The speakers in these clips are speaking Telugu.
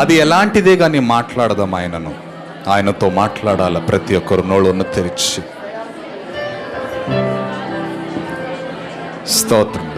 అది ఎలాంటిదే కానీ మాట్లాడదాం ఆయనను. ఆయనతో మాట్లాడాల ప్రతి ఒక్కరు నోళ్ళను తెరిచి. స్తోత్రం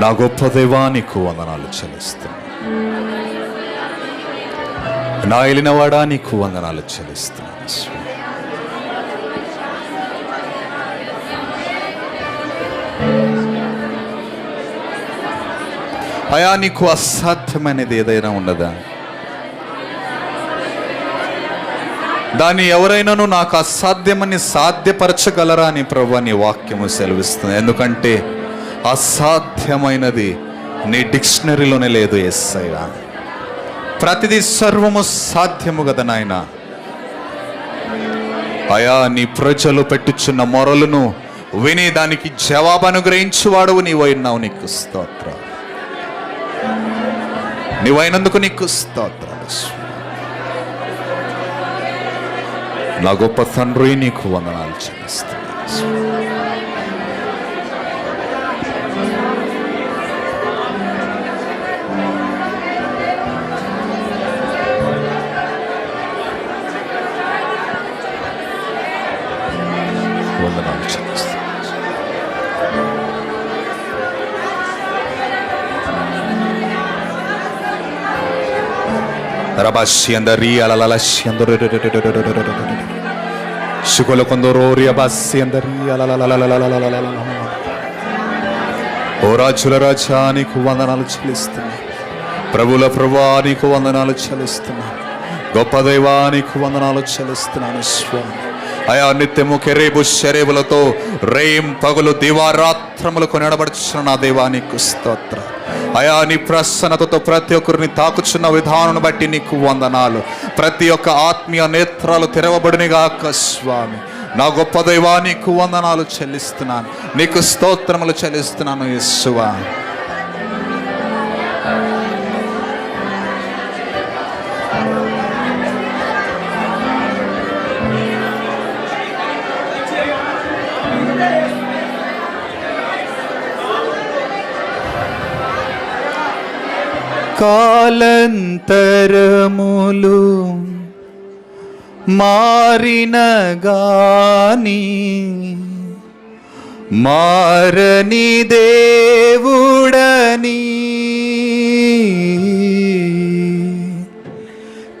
నా గొప్ప దైవానికి వందనాలు చెల్లిస్తాను నా ఎలినవాడా నీకు వందనాలు చెల్లిస్తున్నాను అయా నీకు అసాధ్యమైనది ఏదైనా ఉన్నదా? దాన్ని ఎవరైనాను నాకు అసాధ్యమని సాధ్యపరచగలరా అని ప్రభు నీ వాక్యము సెలవిస్తుంది. ఎందుకంటే అసాధ్యమైనది నీ డిక్షనరీలోనే లేదు ఎస్ అయ్యా ప్రతిదీ సర్వము సాధ్యము కదా నాయన. అయా నీ ప్రజలు పెట్టుచున్న మొరలను విని దానికి జవాబు అనుగ్రహించువాడవు నీవైనావు నీకు స్తోత్ర. నీవైనందుకు నీకు స్తోత్రాలు. నా గొప్ప తండ్రి నీకు వందనాలు చెల్లిస్తున్నాను. శుకుల కొందరు ఓ రాజుల రాజా నీకు వందనాలు చెల్లిస్తున్నా ప్రభుల ప్రభా నీకు వందనాలు చెల్లిస్తున్నా గొప్ప దైవానికి వందనాలు చెల్లిస్తున్నాను స్వామి. అయా నిత్యము కెరేబు శరేబులతో రేయం పగులు దివారాత్రములకు నిలబడుచున్న నా దైవానికి స్తోత్ర. అయా నీ ప్రసన్నతతో ప్రతి ఒక్కరిని తాకుచున్న విధానం బట్టి నీకు వందనాలు. ప్రతి ఒక్క ఆత్మీయ నేత్రాలు తెరవబడినగాక స్వామి. నా గొప్ప దైవానికి వందనాలు చెల్లిస్తున్నాను. నీకు స్తోత్రములు చెల్లిస్తున్నాను యస్సువా కాలంతరములు మారిన గాని మారని దేవుడని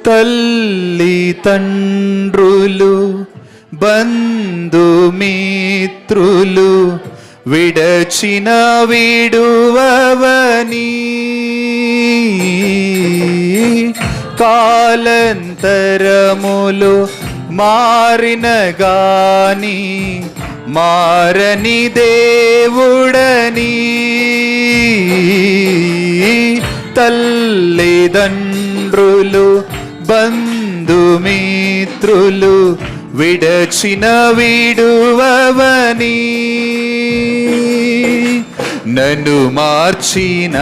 తల్లి తండ్రులు బంధుమిత్రులు విడచిన విడువవని. కాలంతరములు మారిన గాని మారని దేవుడని. తల్లిదండ్రులు బంధుమిత్రులు విడచిన విడువవని. నన్ను మార్చిన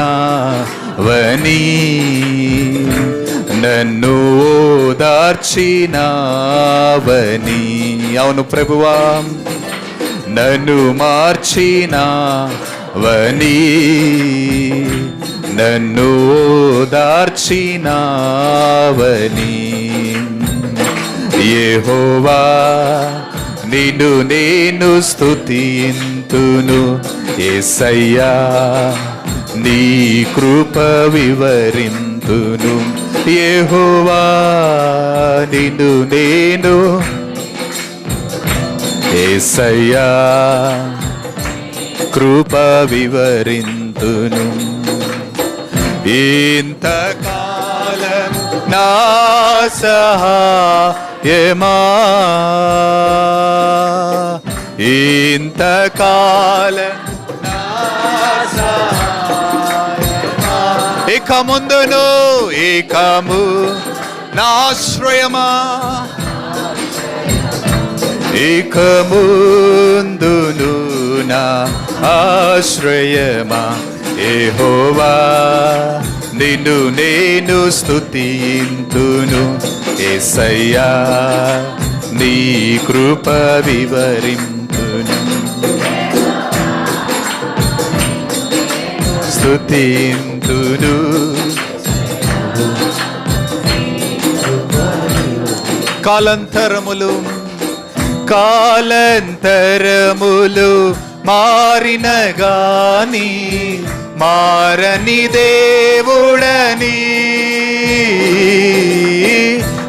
వని నన్ను ఓదార్చినవని. అవును ప్రభువా. నన్ను మార్చినవని. నన్ను ఓదార్చినవని. యెహోవా నిన్ను నేను స్థుతింతును ఏసయ్యా నీ కృప వివరింతును. యెహోవా నిన్ను నేను ఏసయ్యా కృప వివరింతును. ఇంతకాలం నా సహా సహాయమా ఇంతకాల ఇక ముందును ఇకము నాశ్రయమా ఇక ముందును నా ఆశ్రయమా. ఏహోవా నిన్ను నేను స్తుతింతును. ఏసయ్యా నీ కృప వివరింతును. స్తుతింతును. కాలంతరములు కాలంతరములు మారిన గాని మారని దేవుడని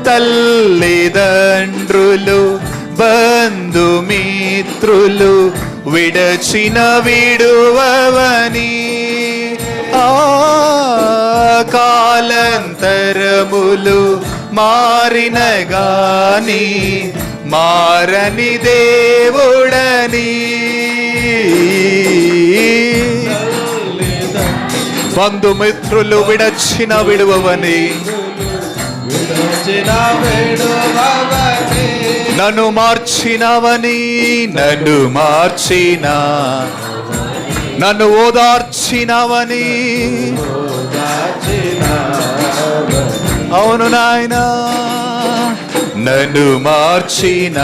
తల్లిదండ్రులు బంధుమిత్రులు విడచిన విడువవని. ఆ కాలంతరములు మారిన గాని మారని దేవుడని. బంధుమిత్రులు విడచిన విడువని విడచిన నన్ను మార్చినవని నన్ను మార్చిన. నన్ను ఓదార్చినవని. అవును నాయన నన్ను మార్చినవని.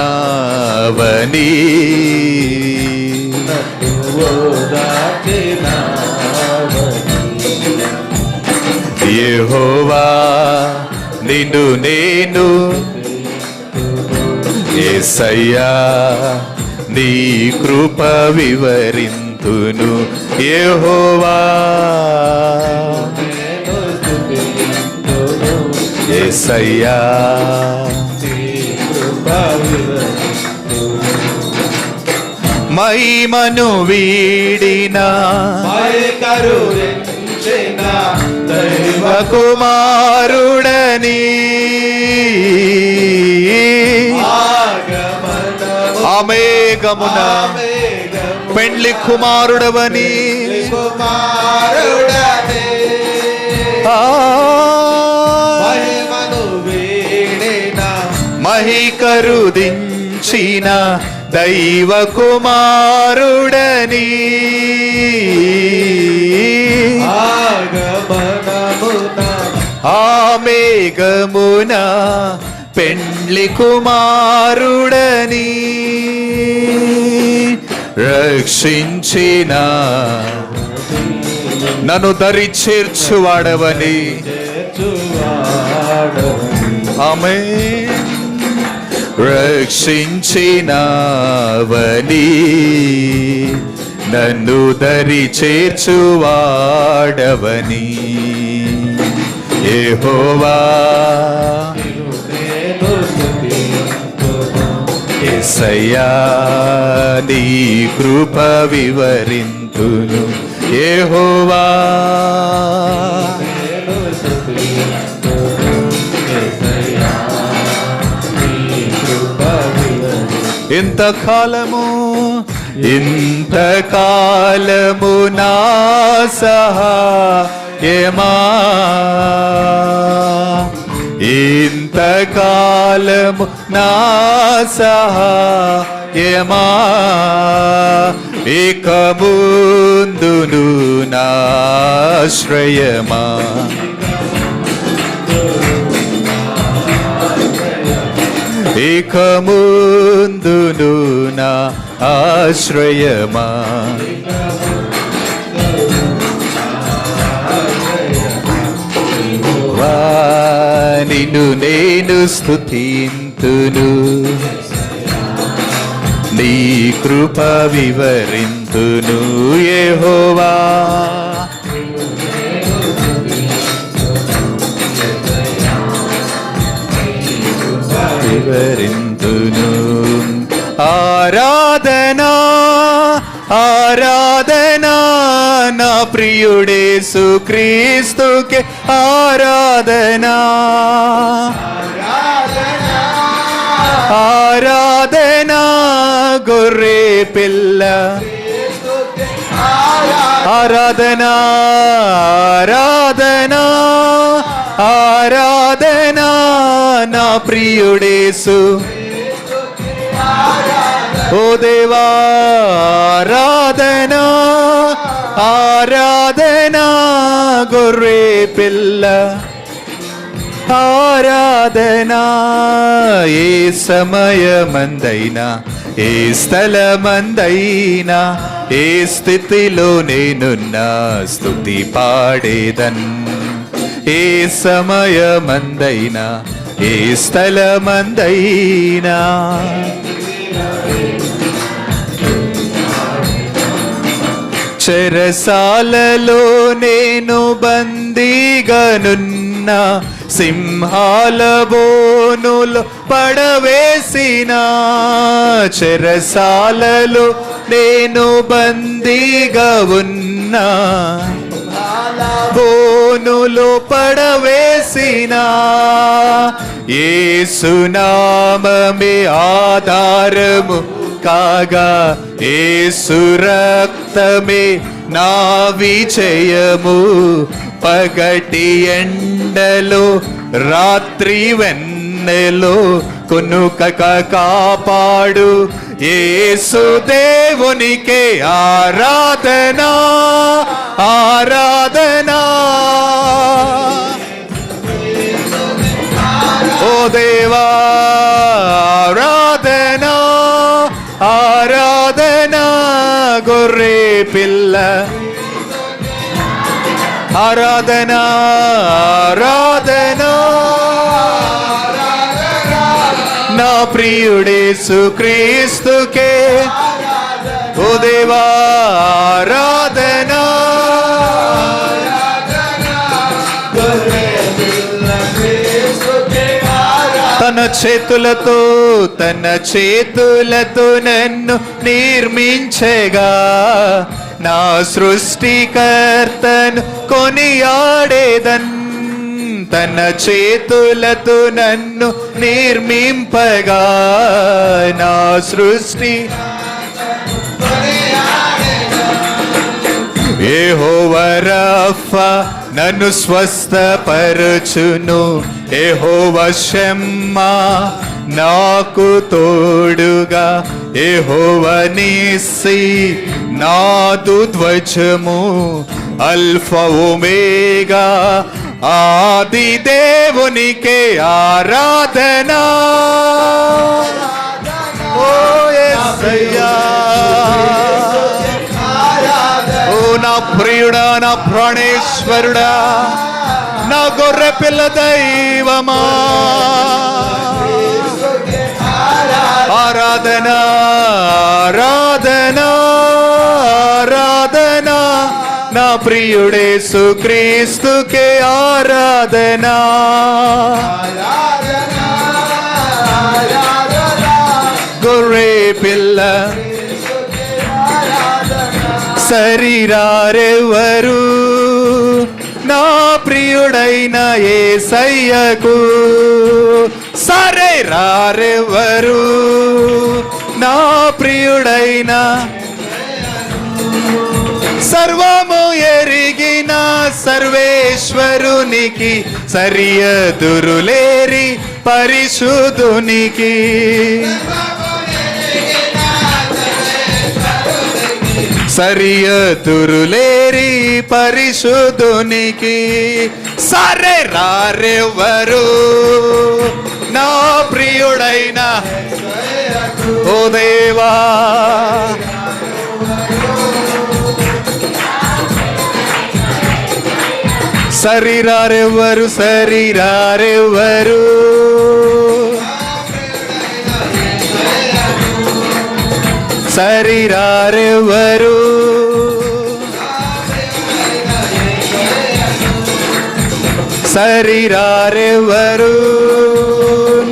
యెహోవా నిన్ను నేను. ఏసయ్యా నీ కృప వివరింతును. ఏహోవా ఏసయ్యా నీ కృప వివరింతును. మహిమను వీడిన. మై కరుణించిన దైవ ఆమేఘమున పెండ్లి కుమారుడవని. మహికరుదించిన దైవ కుమారుడని. ఆగమనమున ఆమేఘమున పెండ్లి కుమారుడని రక్షించిన నన్ను దరి చేర్చువాడవని. ఆమె రక్షించినవని. నన్ను దరి చేర్చువాడవని. ఏహోవా. నేను ఎసయ్యా నీ కృప వివరింతును. ఏహోవా. నేను ఇంతకాలము ఇంతకాలము నా సహాయమా ఇంతకాలము నా సహాయమా ఇక ముందును నాశ్రయమా? ఇక ముందును నా ఆశ్రయమా? నిన్ను నేను స్థుతింతును నీ కృప వివరింతును యెహోవా. ప్రియుడేసు క్రీస్తుకే ఆరాధనా. ఆరాధనా గొర్రె పిల్ల. ఆరాధనా ఆరాధనా ఆరాధనా నా ప్రియుడేసు. ఓ దేవా ఆరాధనా ఆరాధనా గొర్రె పిల్ల ఆరాధనా ఏ సమయమందైనా ఏ స్థలమందైనా ఏ స్థితిలో నేనున్నా స్థుతి పాడేదన్ ఏ సమయమందైనా ఏ స్థలమందైనా చెరసాలలో నేను బందీగనున్న సింహాల బోనులు పడవేసిన చెరసాలలో నేను బందీగా ఉన్నా బోనులు పడవేసిన ఏసునామమే ఆధారము కాగా ఏసు రక్తమే నా విజయము. పగటి ఎండలో రాత్రి వెన్నెలో కొనుక కాపాడు. ఏసు దేవునికే ఆరాధనా ఆరాధనా. ఓ దేవా ఆరాధనా ఆరా గొర్రె పిల్ల ఆరాధన ఆరాధన నా ప్రియుడేసు క్రీస్తుకే ఓ దేవా ఆరాధనా చేతులతో తన చేతులతో నన్ను నిర్మించగా. నా సృష్టికర్తను కొనియాడేదన్ తన చేతులతో నన్ను నిర్మింపగా. నా సృష్టి ఏహోవరఫా నన్ను స్వస్థపరచును. ఏహోవ షమ్మా నాకు తోడుగా. ఏహోవనిసి నాదు ధ్వజము. అల్ఫవుమేగా ఆది దేవునికే ఆరాధనా. ఓ యేసయ్యా ప్రియుడా నా ప్రాణేశ్వరుడా నా గొర్రె పిల్ల దైవమా. ఆరాధన ఆరాధన ఆరాధన నా ప్రియుడే సుక్రీస్తుకే ఆరాధన. గొర్రె పిల్ల శరీరారెవరు నా ప్రియుడైన ఏ సయ్యకు సరే రారెవరు నా ప్రియుడైన సర్వము ఎరిగిన సర్వేశ్వరునికి సరియదురులేరి పరిశుద్ధునికి. సరియతురులేరి పరిశుద్ధునికి సరే రారెవరు నా ప్రియుడైన ఓ దేవా. సరిరారెవ్వరు సరిరారెవ్వరు శరీరారెవ్వరు శరీరారెవ్వరు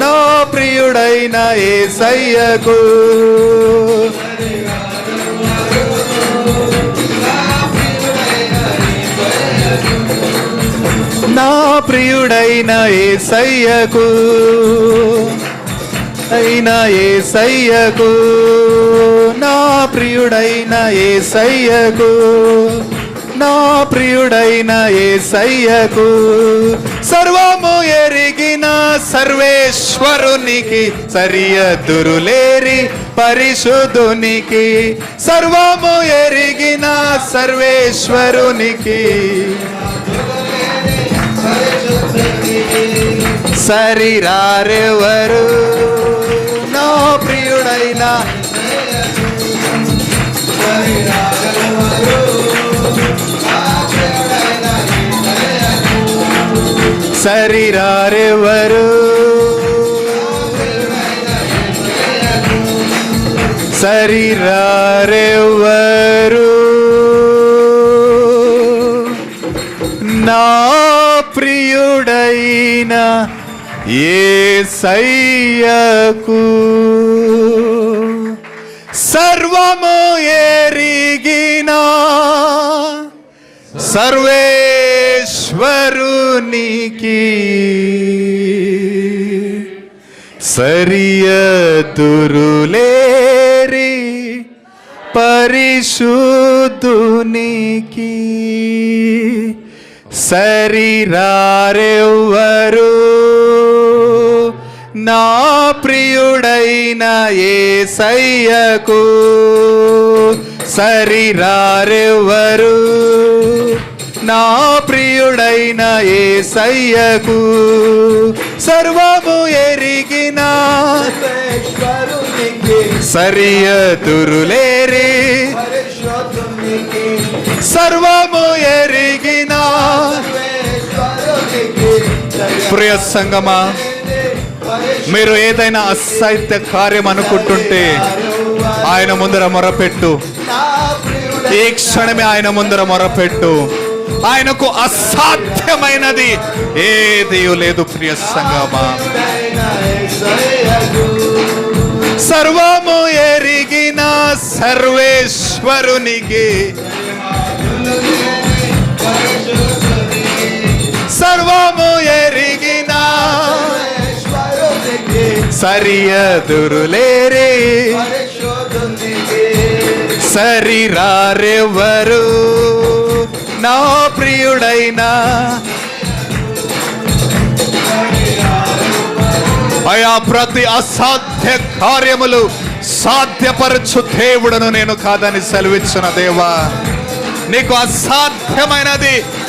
నా ప్రియుడైన ఏ సయ్యకు నా ప్రియుడైన ఏ సయ్యకు ప్రియుడైన ఏ సయ్యకు నా ప్రియుడైన ఏ సయ్యకు నా ప్రియుడైన ఏ సయ్యకు సర్వము ఎరిగిన సర్వేశ్వరునికి సరియదురులేరి పరిశుద్ధునికి సర్వము ఎరిగిన సర్వేశ్వరునికి సరిరారెవరు? ప్రియుడైన. శరీరారెవరు? శరీరారెవరు? నా ప్రియుడైనా ఏసయ్యకు సర్వము ఎరిగిన సర్వేశ్వరునికి సరియదురులేరి పరిశుద్ధునికి శరీరారెవ్వరు నా ప్రియుడైన ఏ సయ్యకు శరీరారెవ్వరు నా ప్రియుడైన ఏ సయ్యకు సర్వము ఎరిగిన పరిశోధునికి సర్వము ఎరిగిన. సర్వేశ్వరునికి ప్రియ సంగమా మీరు ఏదైనా అసాహిత్య కార్యం అనుకుంటుంటే ఆయన ముందర మొరపెట్టు. ఏ క్షణమే ఆయన ముందర మొరపెట్టు. ఆయనకు అసాధ్యమైనది ఏది లేదు ప్రియ సంగమా. సర్వము ఎరిగిన సర్వేశ్వరునికి సర్వము ఎరిగిన సరియదురులేరే. సరిరారెవరు నా ప్రియుడైనా. అయా ప్రతి అసాధ్య కార్యములు సాధ్యపరచు దేవుడను నేను కాదని సెలవిచ్చిన దేవా. నీకు అసాధ్యమైనది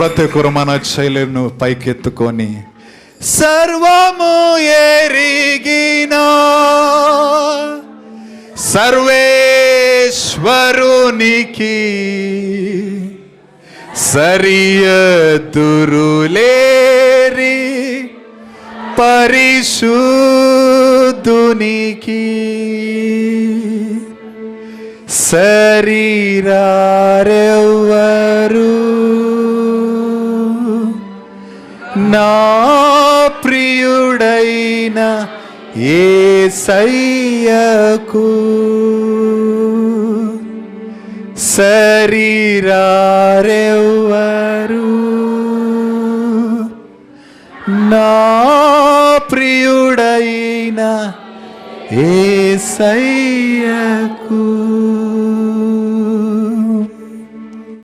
ప్రతి ఒక్కరు మన శైలిను పైకెత్తుకొని సర్వము ఎరిగిన సర్వేశ్వరునికి సరియదురులేరి పరిశుద్ధునికి శరీరారెవ్వరు నా ప్రియుడైన ఏ సయ్యకు శరీరారెవరు నా ప్రియుడైన ఏ సయ్యకు